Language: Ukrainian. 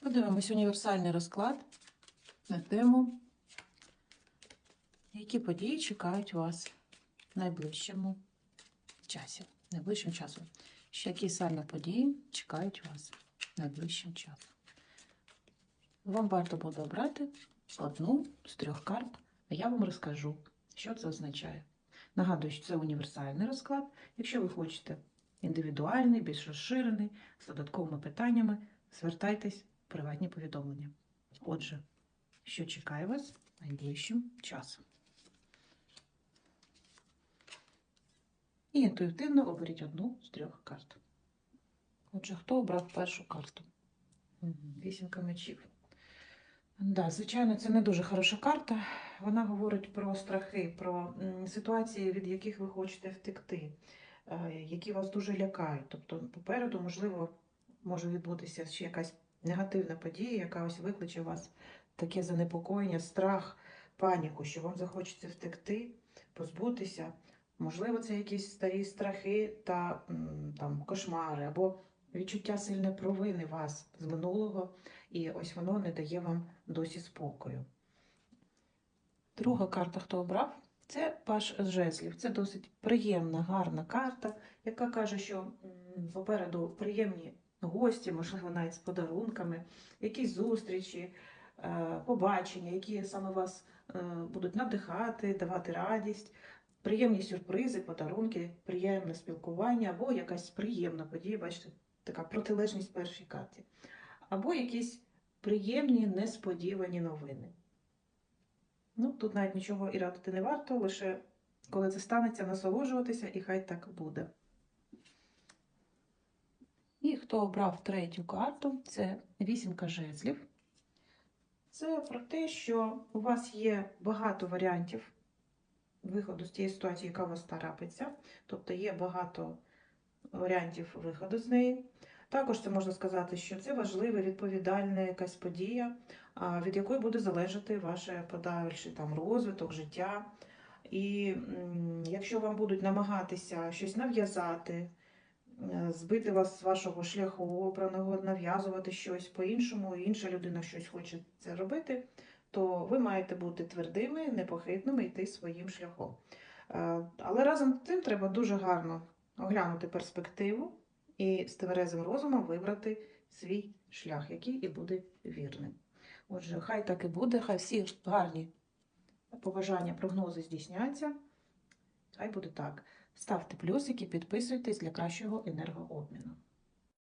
Подивимось універсальний розклад на тему, які події чекають вас в найближчому часі. Найближчим часом. Ще які саме події чекають вас найближчим часом. Вам варто буде обрати одну з трьох карт, а я вам розкажу, що це означає. Нагадую, що це універсальний розклад. Якщо ви хочете індивідуальний, більш розширений, з додатковими питаннями, звертайтесь приватні повідомлення. Отже, що чекає вас найближчим часом. І інтуїтивно оберіть одну з трьох карт. Отже, хто обрав першу карту? Вісімка мечів. Да, звичайно, це не дуже хороша карта. Вона говорить про страхи, про ситуації, від яких ви хочете втекти, е, які вас дуже лякають. Тобто, попереду, можливо, може відбутися ще якась негативна подія, яка ось викличе у вас таке занепокоєння, страх, паніку, що вам захочеться втекти, позбутися. Можливо, це якісь старі страхи та там, кошмари, або відчуття сильної провини вас з минулого, і ось воно не дає вам досі спокою. Друга карта, хто обрав, це паш жезлів. Це досить приємна, гарна карта, яка каже, що попереду приємні гості, можливо, навіть з подарунками, якісь зустрічі, е, побачення, які саме вас е, будуть надихати, давати радість, приємні сюрпризи, подарунки, приємне спілкування або якась приємна подія, бачите, така протилежність першій карті. Або якісь приємні несподівані новини. Ну, тут навіть нічого і радити не варто, лише коли це станеться, насолоджуватися, і хай так буде. Хто обрав третю карту, це вісімка жезлів. Це про те, що у вас є багато варіантів виходу з тієї ситуації, яка вас трапиться. Тобто є багато варіантів виходу з неї. Також це можна сказати, що це важлива, відповідальна якась подія, від якої буде залежати ваш подальший там розвиток, життя. І якщо вам будуть намагатися щось нав'язати, збити вас з вашого шляху обраного, нав'язувати щось по-іншому, і інша людина щось хоче це робити, то ви маєте бути твердими, непохитними, йти своїм шляхом. Е, Але разом з тим треба дуже гарно оглянути перспективу і з тверезим розумом вибрати свій шлях, який і буде вірним. Отже, хай так і буде, хай всі гарні побажання, прогнози здійсняться. Хай буде так. Ставте плюсики, підписуйтесь для кращого енергообміну.